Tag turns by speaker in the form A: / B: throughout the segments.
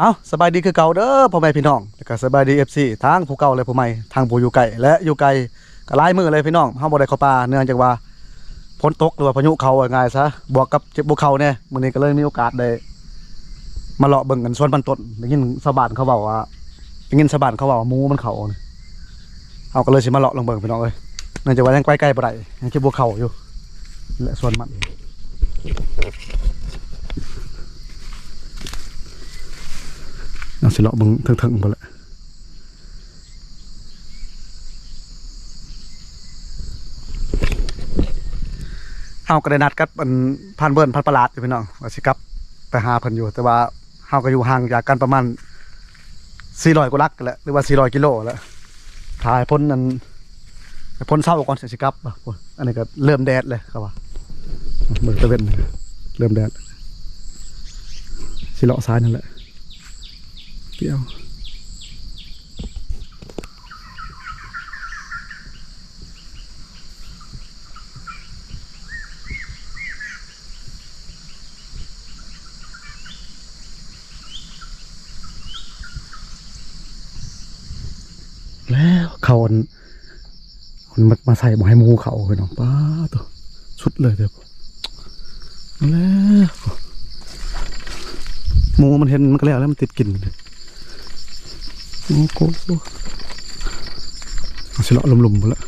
A: เอาสบายดีคือเก่าเด้อพ่อแม่พี่น้องแล้วก็สบายดี FC ทางผู้เก่าและผู้ใหม่ทางผู้อยู่ไกลและอยู่ไกลก็หลายมือเลยพี่น้องเฮาบ่ได้เข้าป่าเนื่องจากว่าฝนตกหรือว่าพายุเขาว่าง่ายซะบวกกับเจ็บบ่เขาแน่มื้อนี้ก็เลยมีโอกาสได้มาเลาะเบิ่งกันสวนบันต้นได้ยินชาวบ้านเขาเว้าว่าได้ยินชาวบ้านเขาเว้าว่าหมูมันเข้านี่เฮาก็เลยสิมาเลาะลองเบิ่งพี่น้องเอ้ยเนื่องจากว่ายังใกล้ๆบ่ได้ยังเจ็บบ่เขาอยู่และสวนมัน เอาสิเลาะบึงเถิงๆไปละเฮาก็ได้นัดกับอันพันเบิ่นพันประหลาดอยู่พี่น้องว่าสิกลับไปหาเพิ่นอยู่ แต่ว่าเฮาก็อยู่ห่างจากกันประมาณ400กว่าลักกันแหละหรือว่า400กิโลแล้วถ่ายพ้นนั้นพ้นเช้าก่อนสิสิกลับอันนี้ก็เริ่มแดดเลยครับว่าเบิ่งตะเวนเริ่มแดดสิเลาะซ้ายนั่นแหละ เปรี้ยวแล้วเขาอันมันมามาใส่บ่ให้หมูเขาไปน้องป้าตัวสุดเลยเดี๋ยวแล้วหมูมันเห็นมันก็แล้วแล้วมันติดกลิ่นเลย โอ้โหเอาสิเลาะลุมๆไปแล้ว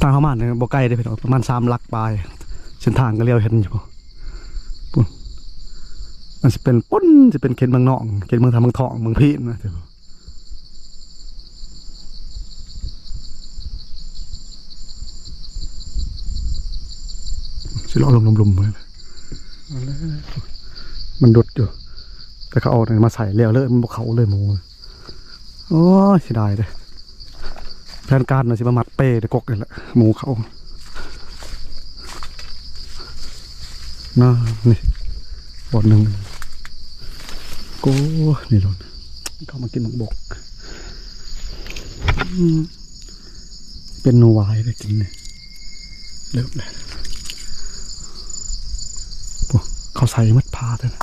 A: ทางเข้ามาเนี่ยบ่ไกลได้อพี่น้องประมาณสามลักปลายเส้นทางก็เลี้ยวเห็นอยู่ปุ่นมันจะเป็นปุ้นจะเป็นเขตเมืองนอกเขตเมืองทางเมืองทองเมืองพีนนะเดี๋ยวสิเลาะลุมๆไปเลยเอาแล้วมันดดอยู่ แต่เขาเอาอะไรมาใส่แล้วเลยมันบกเขาเลยหมูโอ้ยเสียดายเลยแผนการน่ะสิมามัดเป้ตะกกเลยแหละหมูเขาน่านี่บทหนึ่งก้นี่โดนเขามากินหมกบกเป็นนวายไปกินเนี่ยเลิกเลยโอ้เขาใส่มัดพาเถอะนะ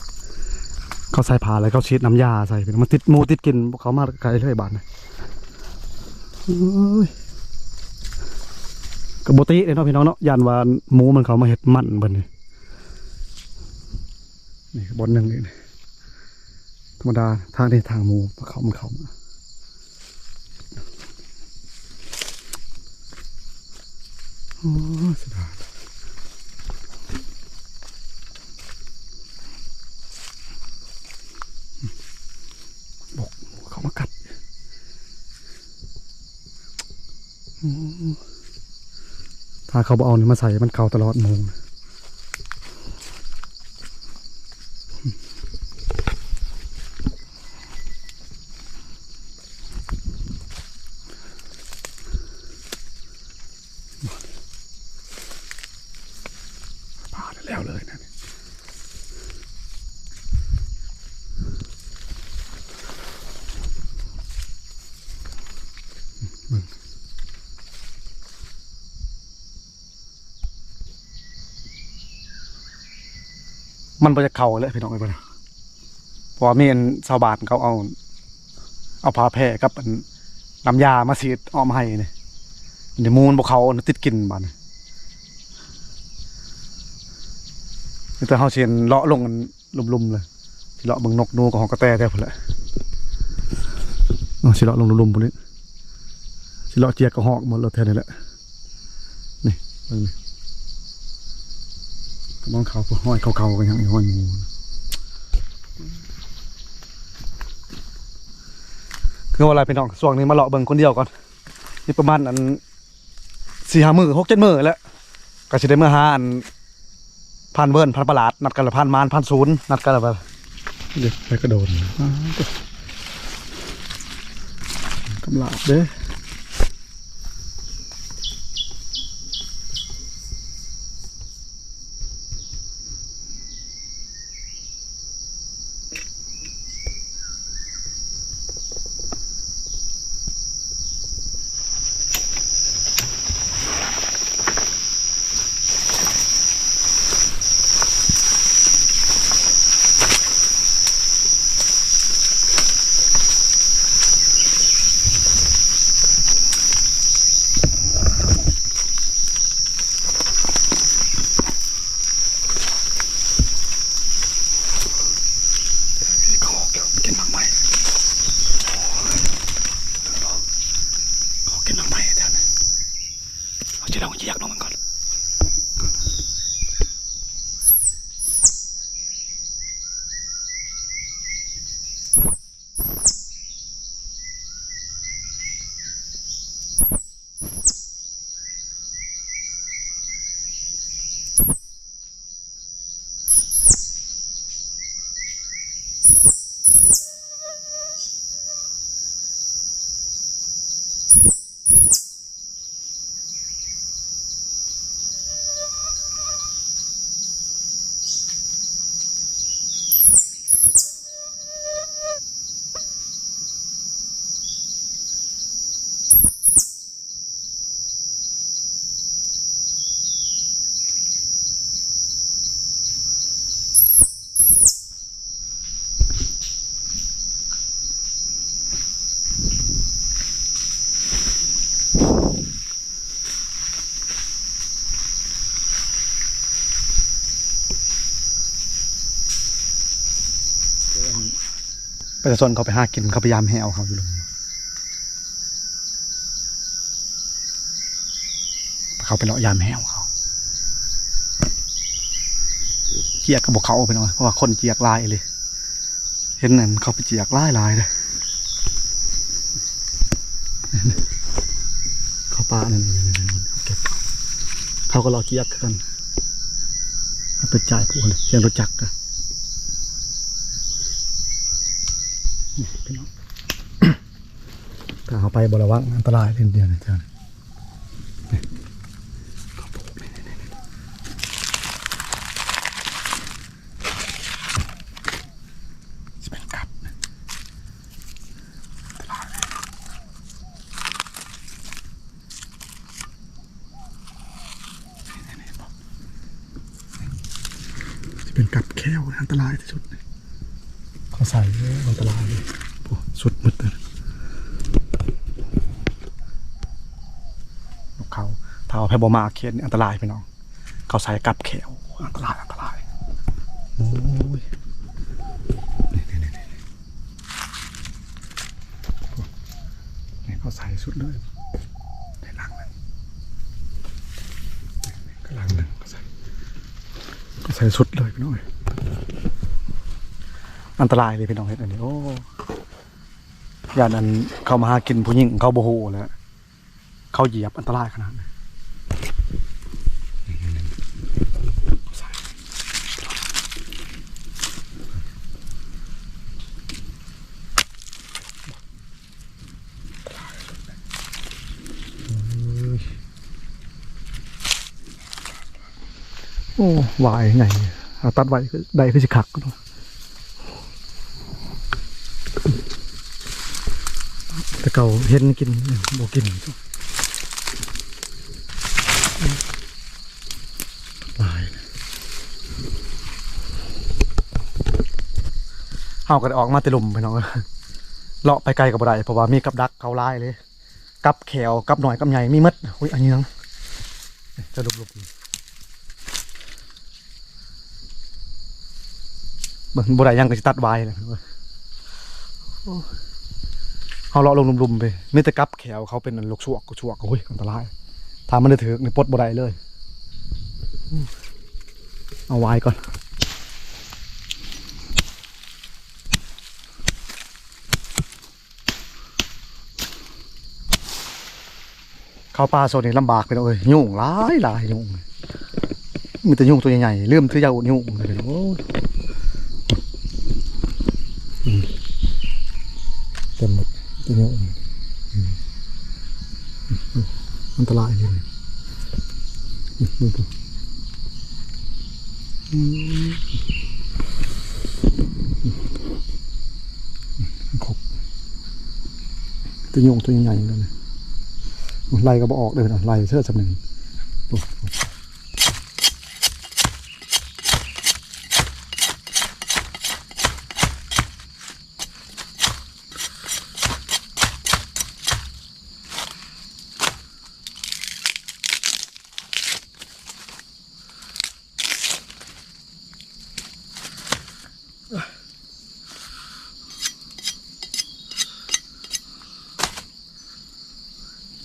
A: เขาใส่ผ้าแล้วเขาฉีดน้ำยาใส่ไปมันติดมูติดกินพวกเขามาไกลเลยบาดนะโอ้ยกระโบติเลยเนาะพี่น้องเนาะยันว่าหมูมันเขามาเห็ดมันบนนี่นี่บนหนึ่งนี่ธรรมดาทางนี้ทางหมูเขามันเขามาโอ้ยเสียด เขามากัดถ้าเขาบเอานี่มาใส่มันเก่าตลอดมงพาแล้วเลยนะ มันบ่จะเข่าเลยพี่น้องไอ้บ่นะเพราะว่ามีอันชาวบ้านเขาเอา เอาผ้าแพร่กับอันน้ำยามาฉีดออมให้นี่เดี๋ยวมูมันบ่เขาติดกลิ่นบาดนนี่แต่เฮาเสียนเลาะลงกันลุมๆเลยสิเลาะเบิ่งนกนูกับหองกระแตแท้พุ่นแหละเอาสิเลาะลงลุมๆพุ่นนี้สิเลาะเจียกกับหอกหมดแล้วแท้นี่แหละนี่เบิ่งนี่ มองเขาห้อยเขาเขากันยังไงห้อยหมูคือว่าอะไรพี่น้องส่วงนี้มาเลาะเบิ่งคนเดียวก่อนนี่ประมาณอันสี่ห้ามือหกเจ็ดมือแล้วก็สิได้เมื่อหาอันพันเวิร์นพันประหลาดนัดกันละพันมานพันศูนย์นัดกันละแบบเดี๋ยวไปกระโดดกำลาบเด้ ประชาชนเขาไปหากินเขาพยายามให้เอาเขาอยู่ลงเขาไปเลาะยามแหวเขาเจียกกับบกเขาไปหน่อยเพราะว่าคนเจียกลายเลย เห็นนั่นเขาไปเจียกลายลายเลยเขาปลานั่นนี่นี่นี่เขาเก็บเขาก็รอเจียกกันเอาไปจ่ายพวกเลยเสียงรถจักรกัน พี่น้องถ้าเอาไปบระวังอันตรายเพียงเดียวนะเจ้านี่เขาปลูกนี่นี่นี่นี่จะเป็นกับนะอันตรายนี่นี่นี่บอกจะเป็นกับแค่วอันตรายที่สุดเลยเขาใส่เลยอันตรายเลยโอ้สุดมืดเลย นกเขาถ้าเอาไป บมาเขียนนี่อันตรายพี่น้อง เขาใส่กับแขวอันตรายอันตรายโอ้ยนี่นี่นี่นี่นี่เขาใส่สุดเลยในหลังนั้นนี่ก็หลังหนึ่งเขาใส่เขาใส่สุดเลยพี่น้องอันตรายเลยพี่น้องเห็นอันนี้โอ้ยานอันเขามาหากินผู้หญิงเขาโบโหแหล้วเขาเหยียบอันตรายขนาดไหน โอ้วายไงเอาตัดไว้คือได้คือสิขักเนาะแต่เก่าเห็นกินบกินตายเฮาก็ได้ออกมาแติลุมไปน้องเลาะไปไกลกับบ่ได้เพราะว่ามีกับดักเขาไลายเลย กับแขวกับหน่อยกับใหญ่มีหมดอุ้ยอันนี้นังจะลุบลุ เบิ่งบ่ได้ยังก็สิตัดไว้เลยเฮาเลาะลงลุมๆไปมีแต่กับแขวเขาเป็นลูกชวกกูชวกโอ้ยอันตรายถ้ามันได้ถือนี่ปลดบ่ได้เลย เอาไว้ก่อนเข้าป่าโซนนี้ลำบากไปเลยยุ่งหลายหลายยุ่งมีแต่ยุ่งตัวใหญ่ๆเริ่มที่จะเอายุ่งเลยโอ้มเต็ มหมดตัวยุ่งอืมอืมอันตรายเลยดูดูครบตัวยุงตัวใหญ่ๆเลยไล่ก็บอออกเลยนะไล่เชื่อจำหนึ่ง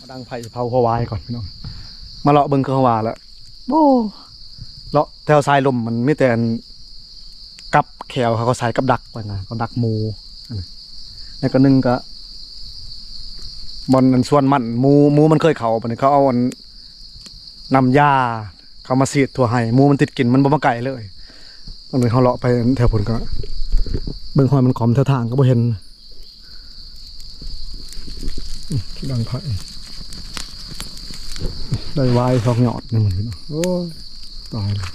A: มาดังไผ่เผาหัวายก่อนพี่น้อง มาเลาะเบิ่งเครื่องหัวาแล้วโอ้เลาะแถวสายลมมันไม่แต่กับแขวเขาก็ใส่กับดักไปนะเขาดักหมูอันนี้แล้วก็นึ่งก็บอลอันส่วนมันมูมูมันเคยเขาปเนี่ยเขาเอาอันนำยาเขามาสีดถั่วให้มูมันติดกลิ่นมันบ่มาไก่เลยอันนี้เขาเลาะไปแถวผลก็เบิ่งหอยมันขอมแถวทางก็บ่เห็นดังไผ่ ได้วายสองหยอดนี่มันพี่น้อโอ้ตายเลย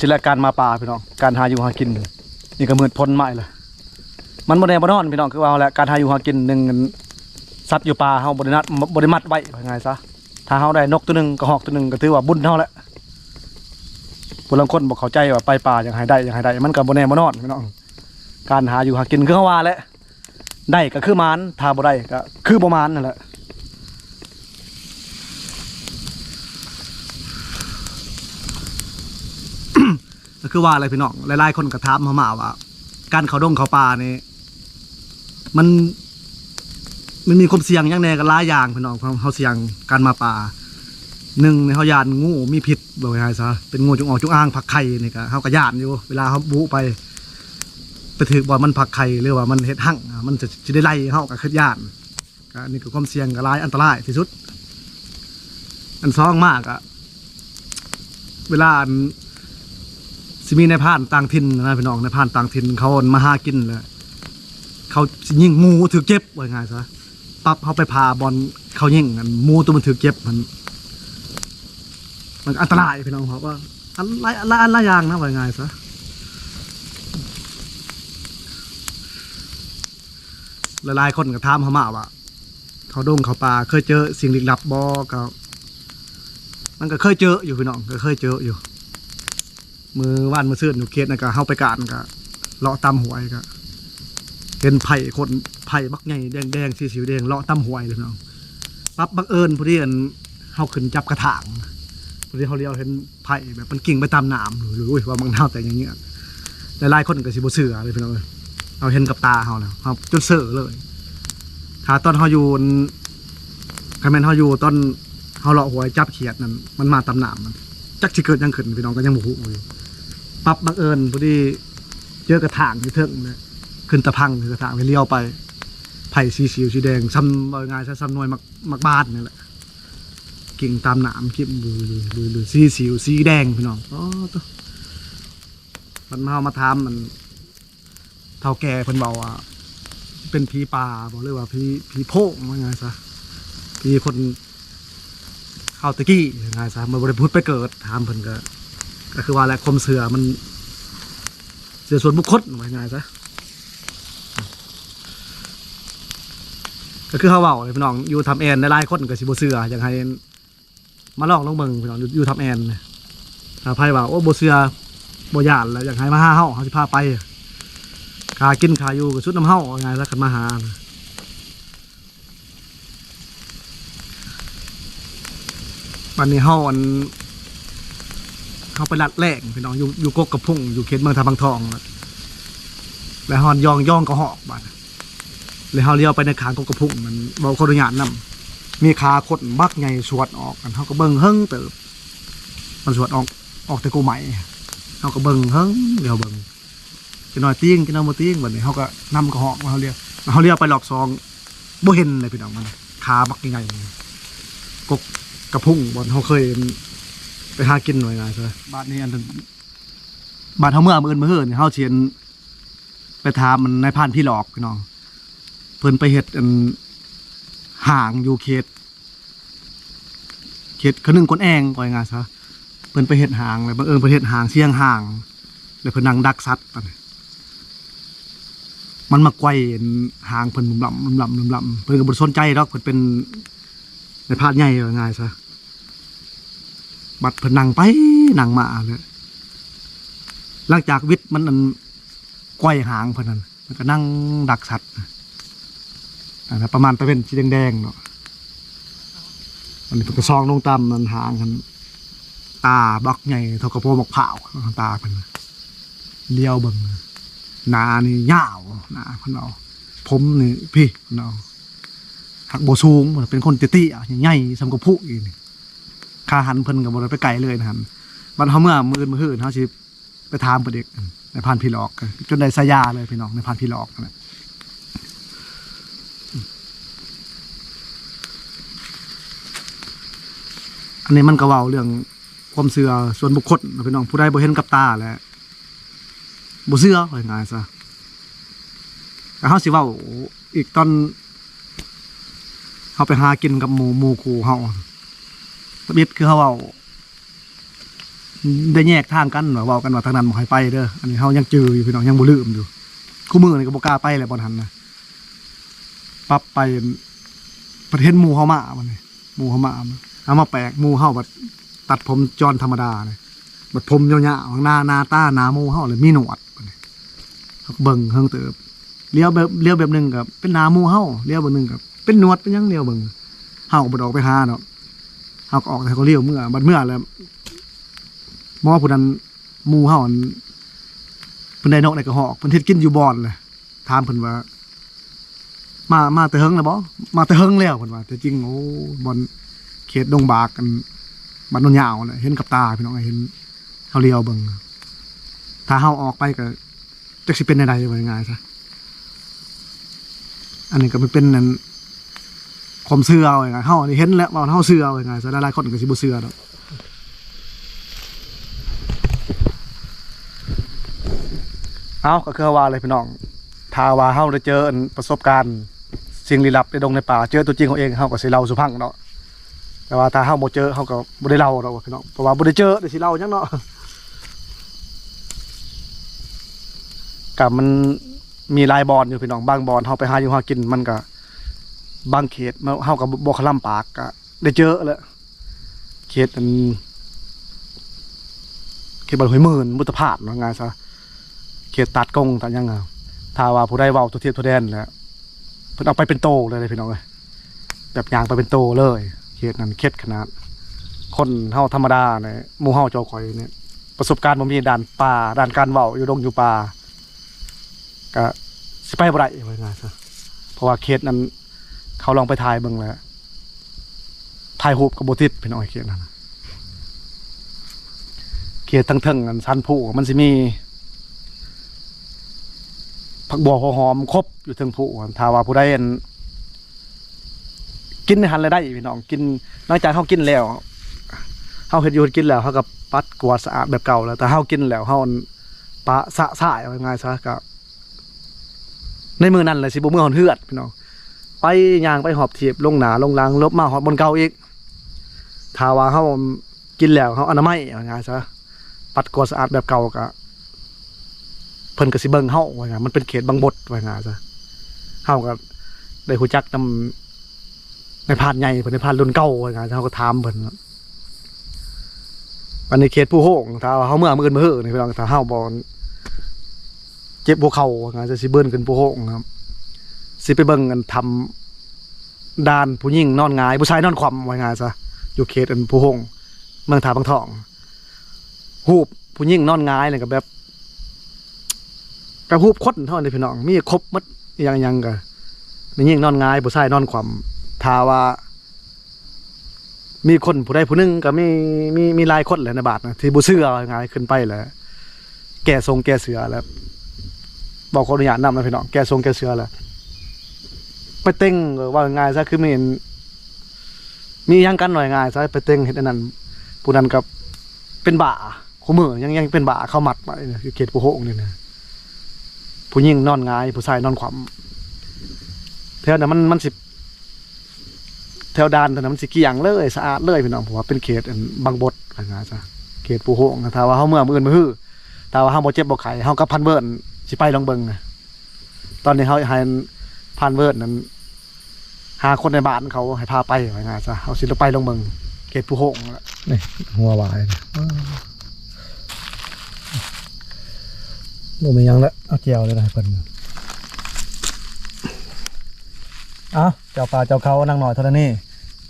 A: สิแลกการมาป่าพี่น้อง การหาอยู่หากิน นี่ก็มืดพ้นไม้เลยมันบ่แน่บ่นอนพี่น้องคือว่าเอาแหละการหาอยู่หากินหนึ่งสัตว์อยู่ป่าเฮาบ่ได้นัดบ่ได้มัดไว้ว่าไงซะถ้าเฮาได้นกตัวหนึ่งกระหอกตัวหนึ่งก็ถือว่าบุญเฮาแหละผู้ลางคนบ่เข้าใจว่าไปป่าอย่างให้ได้อย่างให้ได้มันก็บ่แน่บ่นอนพี่น้อง การหาอยู่หากินคือเฮาว่าแหละได้ก็คือมานถ้าบ่ได้ก็คือบ่มานนั่นแหละ ก็คือว่าอะไรพี่น้องหลายๆคนก็ถามมามาว่า การเขาดงเขาป่านี่มัน มันมีความเสี่ยงอย่างแน่กันหลายอย่างพี่น้องความเขาเสี่ยงการมาป่าหนึ่งในเขายานงูมีพิษบอกง่ายซะเป็นงูจงออกจงอ้างผักไข่นี่ก็เขาก็ยานอยู่ เวลาเขาบุไป ไปถือว่ามันผักไข่หรือว่ามันเฮ็ดหั่งมันจะจะได้ไล่เขากับขึ้นยานก็นี่คือความเสี่ยงกับลายอันตรายที่สุด อันสองมากอะเวลาอัน สิมีในพรานต่างถิ่นนะพี่น้องในพรานต่างถิ่นเขามาหากินแหละเขาสิยิงหมูถือเก็บว่าไงซะปั๊บเขาไปพาบอลเขายิงกันหมูตัวมันถือเก็บมัน มันอันตรายพี่น้องเพราะว่าอันลายอันหลายอันลายอย่างนะว่าไงซะหลายๆคนก็ถามเขามาว่าเขาดงเขาป่าเคยเจอสิ่งลึกลับบ่ก็มันก็เคยเจออยู่พี่น้องก็เคยเจออยู่ มือว่านมือซื่นอยู่เขตนะก็เข้าไปการก็เลาะตำหวยก็เป็นไผ่คนไผ่บักใหญ่แดงแดงสีสิวแดงเลาะตำหวยเลยพี่น้องปั๊บบังเอิญพอดีอันเขาขึ้นจับกระถางพอดีเขาเลี้ยวเห็นไผ่แบบมันกิ่งไปตามน้ำหรือว่าบางน้ำแต่อย่างเงี้ยหลายๆคนก็สิบเสือเลยพี่น้องเอ้ยเอาเห็นกับตาเขาแล้วเขาจนเสือเลยถ้าตอนเขาอยู่คาแมนเขาอยู่ตอนเขาเลาะหวยจับเขียดนั่นมันมาตามน้ำมันจักสิเกิดยังขึ้นพี่น้องก็ยังบ่ฮู้อยู่ ปั๊บบังเอิญพอดีเจอกระถางที่เทิงเนี่ยขึ้นตะพังคือกระถางไปเลี้ยวไป ไผ่สีสิวสีแดงซ้ำว่าไงายซะซ้ำหน่วยมักมักบานนี่แหละกิ่งตามหนามคิมดูดูดูดูสีสิวสีแดงพี่น้องอ๋อตัวมันมาเอามาทำมัน เท่าแก่เพิ่นบอกว่าเป็นผีป่าบอกเลยว่าผีผีโพงว่าไงซะผีคนเข้าตะกี้ยังไงซะมันบริพุทธไปเกิดถามเพิ่นก็ ก็คือว่าแหละคมเสือมัน เสือส่วนบุคคลว่าง่ายๆซะก็คือเขาเว้าเลยพี่น้องอยู่ทำแอนในลายคนก็สิบเสืออย่างให้มาลองลองเบิ่งพี่น้องอยู่ทำแอนเนี่ยถ้าไผว่าโอ้บเสือบ่ย่านแล้วอย่ากให้มาห้าเฮาเฮาสิพาไปขากินขาอยู่ก็ชุดน้ำเฮาว่าไงซะคันมาหาวันนี้เฮาอัน เขาไปลัดแหลงพี่น้องอยู่อยู่กกกระพุ่งอยู่เขตเมืองทาบังทองนะแล้วฮอนยองย่องกระหอกบัดเลยเฮาเลี้ยวไปในขางกกกระพุ่งมันเบาคนอนุญาตนำมีขาคดบักใหญ่สวดออกกันเฮาก็เบิ่งเฮิงเติบ มันสวดออกออกแต่กูใหม่เฮาก็เบิ่งเฮิงเดี๋ยวเบิ่งจะหน่อยติ้งจะน้อยบ่ติ้งบัดนี้เฮาก็นำกระหอกมาเฮาเลี้ยวเฮาเลี้ยวไปรอบสองบ่เห็นเลยพี่น้องมันขาบักใหญ่กกกระพุ่งบ่เฮาเคย หากินหน่อยงานซะบ้านนี้อันนั้นบ้านเฮาเมื่อมื้ออื่นมื้อเฮือนี่เฮาเชียนไปถามมันในายพรานพี่หลอกพี่น้อง เพิ่นไปเฮ็ดอันห่างอยู่เขตเขตขนึงคนแองว่าอย่างงั้นซะเพิ่นไปเฮ็ดห่างเลยบังเอิญเพิ่นเฮ็ดห่างเสียงห่างแล้วเพิ่นนั่งดักสัตว์มันมันมาไกวห่างเพิ่นลุ่มลำลุ่มลำลุ่มลำเพิ่นก็บ่สนใจดอกเพิ่นเป็นในพานใหญ่ว่าง่ายซะ บัดเพนนั่งไปนั่งมาเลยหลังจากวิทย์มันอันก้อยหางเพนนันมันก็นั่งดักสัตว์นนั้นประมาณตะเวนสีแดงๆเนาะอันนี้เพิ่นก็ซองลงตามมันหางกันตาบักใหญ่เท่ากับโพบักเผาตาเพิ่นน่ะเลี้ยวเบิ่งนานี่ยาวนาเพิ่นเอาผมนี่พี่เพิ่นเอาหักโบสูงเป็นคนเตี้ยๆใหญ่ๆสำกับผู้อีกนี่ คาหันเพิ่นกับบริไปไกลเลยนะครับบัดเฮาเมื่อมือนมืออื่นเฮาสิไปถามประเด็กในพานพี่หลอก จนได้สายาเลยพี่น้องในพานพี่หลอกนะอันนี้มันก็เว้าเรื่องความเชื่อส่วนบุคคลนะพี่น้องผู้ใดบ่เห็นกับตาแหละบ่เชื่อว่าง่ายซะแต่เฮาสิเว้าอีกตอนเฮาไปหากินกับหมู่หมู่คู่เฮา บิดคือเขาเอาได้แยกทางกันว่าเว้ากันว่าทางนั้นบ่ให้ไปเด้ออันนี้เฮายังจืออยู่พี่น้องยังบ่ลืมอยู่คู่มือนี่ก็บ่กล้าไปเลยบ่ทันนะปรับไปประเทศหมู่เฮามามันนี่หมู่เฮามาเอามาแปลกหมู่เฮาบัดตัดผมจอนธรรมดาเลยบัดผมยาวๆหน้าหน้าตาหน้าหมู่เฮาเลยมีหนวดบัดนี้เขาเบิ่งเฮิงเติบเลี้ยวแบบเลี้ยวแบบหนึงกับเป็นหน้าหมู่เฮาเลี้ยวแบบหนึงกับเป็นหนวดเป็นหยังเลี้ยวเบิ่งเฮาก็บ่ได้ออกไปหาเนาะ เฮาก็ออกแต่เขาเลี้ยวเมื่อบัดเมื่อแล้วหมอผู้นั้นหมู่เฮาอันเพิ่นได้นกในกระหอกเพิ่นเฮ็ดกินอยู่บ่อนเลยถามเพิ่นว่า มามาแต่เฮิงแล้วบ่มาแต่เฮิงแล้วเพิ่นว่าแต่จริงโอ้บ่อนเขตดงบากกันบ้านโนนยาวน่ะเห็นกับตาพี่น้องเห็นเฮาเลี้ยวเบิ่งถ้าเฮาออกไปก็จักสิเป็นใดๆว่าง่ายซะอันนี้ก็มันเป็นนั่น ความเชื่อเอาง่ายๆเฮานี่เห็นแล้วว่าเฮาเชื่อเอาง่ายๆซะหลายๆคนก็สิบ่เชื่อดอกเอาก็คือว่าอะไรพี่น้องถ้าว่าเฮาได้เจอประสบการณ์สิ่งลี้ลับในดงในป่าเจอตัวจริงของเองเฮาก็สิเล่าสู่ฟังเนาะแต่ว่าถ้าเฮาบ่เจอเฮาก็บ่ได้เล่าดอกพี่น้องเพราะว่าบ่ได้เจอได้สิเล่าหยังเนาะกับมันมีลายบอนอยู่พี่น้องบางบอนเฮาไปหาอยู่หากินมันก็ บางเขตมันเฮาก็บ่คลำปากก็ได้เจอแล้วเขตอันเขตบ้านห้วยหมื่นมุตภาพว่าง่ายซะเขตตัดกงตัดยังอะถ้าว่าผู้ใดเว้าตัวเทียบตัวแดนแหล้วเพิ่นเอาไปเป็นโตเลยเลยพี่น้องเอ้ยแบบยางไปเป็นโตเลยเขตนั้นเขตขนาด คนเฮาธรรมดาเนี่ยหมู่เฮาเจ้าข่อยเนี่ยประสบการณ์บ่มีด้านป่าด้านการเว้าอยู่ดงอยู่ป่าก็สิไปบ่ได้ว่าง่ายซะเพราะว่าเขตนั้น เขาลองไปถ่ายเบิ่งแล้วถ่ายรูปกับบ่ติดพี่น้องเอ้ยเขตนั้นน่ะเขตทั้งเทิงอันสันผู้มันสิมี ผักบัวหัวหอมครบอยู่ถึงผู้ถ้าว่าผู้ใดอันกินในหันเลยได้พี่น้องกินนอกจากเฮากินแล้วเฮาเฮ็ดอยู่กินแล้วเฮาก็ปัดกวาดสะอาดแบบเก่าแล้ว แต่เฮากินแล้วเฮาอันปะสะสายเอาง่ายซะก็ในมือนั้นเลยสิบ่มือหอนเฮือดพี่น้อง ไปย่างไปหอบถีบลงหนาลงหลังลบมาหอบบนเก่าอีกถ้าว่าเฮากินแล้วเฮาอนามัยเอาง่ายๆซะปัดกวาดสะอาดแบบเก่าก็เพิ่นก็สิเบิงเฮาว่าไงมันเป็นเขตบางบดว่าไงซะเฮาก็ได้ฮู้จักนำในพานใหญ่เพิ่นในพานรุ่นเก่าว่าไงเฮาก็ถามเพิ่นวันในเขตผู้โฮงถ้าวาเฮาเมื่อมื้ออื่นมื้อนี่พี่น้องถ้าเฮาบ่เจ็บหัวเข่าว่าไงจะสิเบิ่นขึ้นผู้โฮงครับ สิไปเบิ่งกันทำด้านผู้หญิงนอนงาย ผู้ชายนอนคว่ำว่าไงซะอยู่เขตอันผู้โฮงเมืองถาบางทองรูปผู้หญิงนอนงายนี่ก็แบบกระหูบคดเท่านั้นพี่น้องมีครบมัดยังยังก็มียิ่งนอนงาย ผู้ชายนอนความทาว่า มีคนผู้ใดผู้นึงก็มีมีมีลายคนแหละในบาทนะที่บุเชื่อว่าง่ายขึ้นไปแหล้วแก่ทรงแก่เสือแล้วบอกคนอนุญาตนำนะพี่น้องแก่ทรงแก่เสือแล้ว ไปเต้งหรือว่าง่ายซะคือมีเห็นมียังกันหน่อยง่ายซะไปเต้งเห็นอันนั้นผู้นั้นกับเป็นบ่าคู่มือยังยังเป็นบ่าเข้ามัดไปเนี่ยอเขตผู้โหงนี่นะผู้หญิงนอนหงายผู้ชายนอนขวาแถวนั้นมันมันสิบแถวดานแถวนั้นมันสิเกี่ยงเลยสะอาดเลยพี่น้องผมว่าเป็นเขตอันบางบดอะไรเงี้ยจ้ะเขตปูโฮงถ้าว่าเฮาเมื่อมื้ออื่นมื้อฮื้อถ้าว่าเฮาบ่เจ็บบ่ไข้เฮากับพันเบิร์นสิไปลองเบิงนะตอนนี้เฮาให้ พันเบิร์นนั้น หาคนในบ้านเขาให้พาไปอะไรเงี้ยจ้ะเฮาสิไปลองเบิ่งเขตปูโฮงนั่นแหละนี่หัววายนี่บ่มีหยังแล้วเอาเจียวเลยนะให้เพิ่นเอาเจ้าป่าเจ้าเขานั่งหน่อยเท่านั้นนี่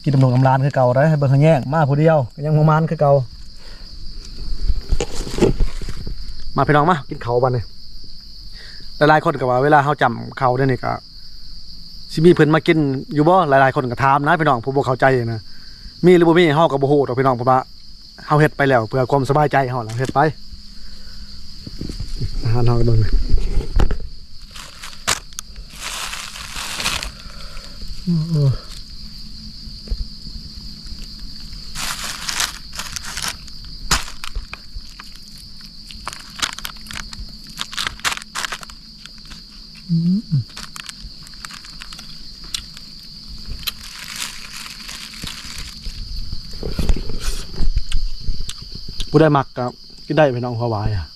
A: กินดำรงกำลานคือเก่าได้ให้เบิ่งขางแย่งมาผู้เดียวก็ยังมมานคือเก่ามาพี่น้องมากินเขาวบันนี่หลายๆคนก็ว่าเวลาเฮาจำเขาได้นี่ก็ สิมีเพิ่นมากินอยู่บ่หลายๆ คนก็ถามนะพี่น้องผมบ่เข้าใจนะมีหรือบ่มีเฮาก็บ่ฮู้ดอกพี่น้องเพราะว่าเฮาเฮ็ดไปแล้วเพื่อความสบายใจเฮาล่ะเฮ็ดไปอาหารเฮาก็เบิ่งเลยเอ ผู้ได้มักก็กินได้พี่น้องหัววายอะ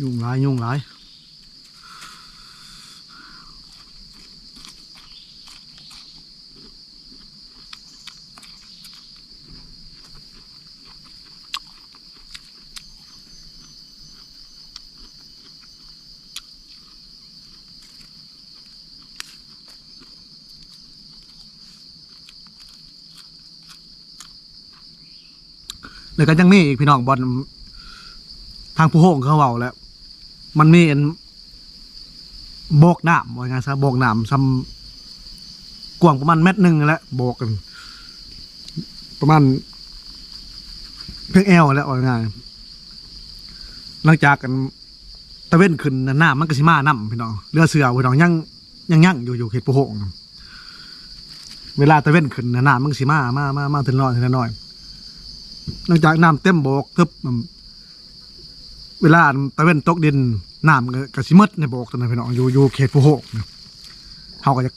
A: ยุ่งหลายยุ่งหลายแล้วก็ยังมีอีกพี่น้องบอลทางผู้โฮงเขาเว้าแล้ว มันมีอันโบกน้ำว่าไงซะโบกน้ำซ้ำกว้างประมาณเม็ดหนึ่งแหละโบกกัน ประมาณเพียงแอวแล้วว่าไงหลังจากกันตะเว้นขึ้นน่ะน้ำมันก็สิมาน้ำพี่น้องเรือเสือพี่น้องยังยังยังอยู่อยู่เขตปูโหงเวลาตะเว้นขึ้นน่ะน้ำมันก็สิมามามามาถึงน้อยถึงน้อยหลังจากน้ำเต็มโบกทึบ เวลาตะเว้นตกดินน้ำก็กระสิมดในโบกตอนนั้นพี่น้องอยู่อยู่เขตผู้โหกเขาก็จะ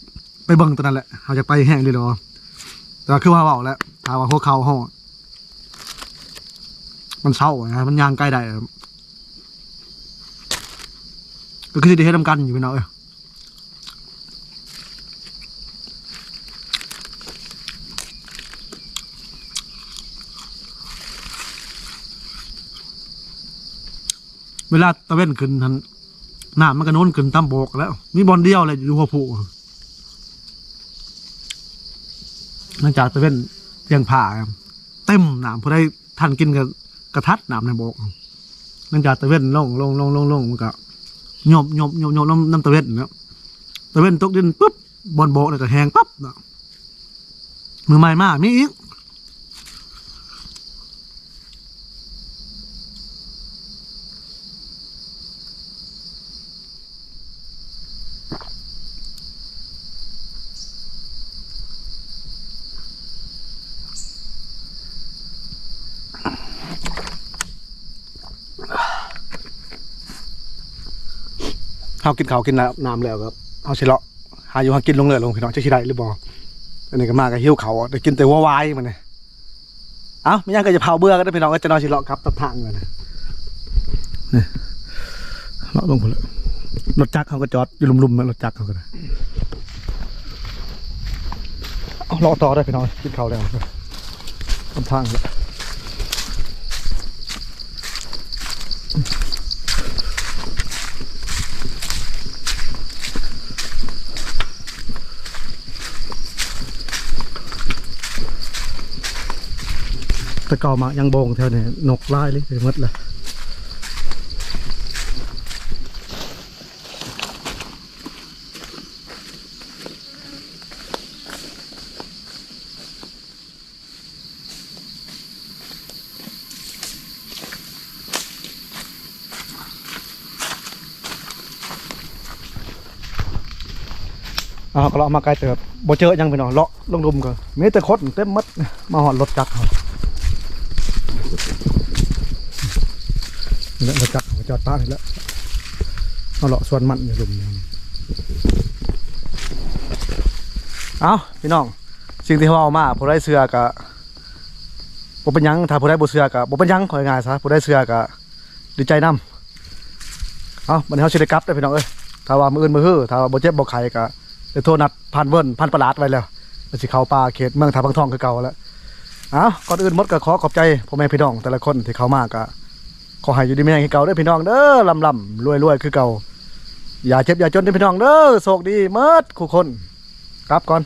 A: ไปเบิ่งตอนนั้นแหละเขาจะไปแห้งเลยหรอแต่คือว่าเบาแล้วถ้าว่าพวกเขาเขามันเศร้านะมันยางใกล้ได้ก็คือจะได้ทำกันอยู่พี่น้องเอ้ เวลาตะเว้นขึ้นทันน้ำมันก็โน้นขึ้นตามโบกแล้ว มีบอลเดียวเลยอยู่หัวผู้หลังจากตะเว้นเพียงผ่าครับเต็มน้ำพอได้ทันกินกับกระทัดน้ำในโบกหลังจากตะเว้นลงลงลงลงลงมันก็โยบโยบโยบโยบน้ำน้ำตะเว้นเนาะตะเว้นตกดินปุ๊บบอลโบกเลยก็แหงปั๊บเนาะมือใหม่มากมีอีก เขากินข้าวกินน้ำแล้วครับเอาสิเลาะหาอยู่หากินลงเลยลงพี่น้องจะชิได้หรือบ่อันนี้ก็มากับหิวเขาได้กินแต่หัววายมันเนี่ยเอ้าไม่ยังก็จะเผาเบื่อก็ได้พี่น้องก็จะนอนสิเลาะครับตับทางเลยนะนี่เลาะลงไปเลยรถจักรเขาก็จอดอยู่ลุมๆนะรถจักรเขาก็ได้เอาเลาะต่อได้พี่น้องกินข้าวแล้วตับทางเลย ตะเกามายังโบงแถวนี้นกไล่เลยไปหมดเลยอ่าก็เลาะมาไกลเติบบ่เจอยังไปหน่อยเลาะลงดุมก็มีแต่คดเต็มมัดมาหอดรถจักร เนี่ยรถจักรเขาจอดป้าให้แล้วเอาเลาะส่วนมันอยู่ดุมเนี่ยเอาพี่น้องสิ่งที่เขาเอามาผู้ได้เสือกะบ่เป็นยังถ้าผู้ได้บ่เสือกะบ่เป็นยังขอยง่ายซะผู้ได้เสือกะดีใจนํเอาบัดนี้เฮาสิได้กลับเด้พี่น้องเอ้ยถ้าว่ามืออื่นมือฮื้อถ้าว่าบ่เจ็บบ่ไข้ก็จะโทรนัดพันเวิร์นพันประหลาดไว้แล้วมันสิเข้าป่าเขตเมืองท่าบางทองคือเก่าแล้วเอ้าก่อนอื่นมดก็ขอขอบใจพ่อแม่พี่น้องแต่ละคนที่เข้ามาก็ ขอให้อยู่ดีมีแรงคือเก่าเด้อพี่น้องเด้อลำลำรวยรวยคือเก่าอย่าเจ็บอย่าจนเด้อพี่น้องเด้อโชคดีเมิดคู่คนกลับก่อน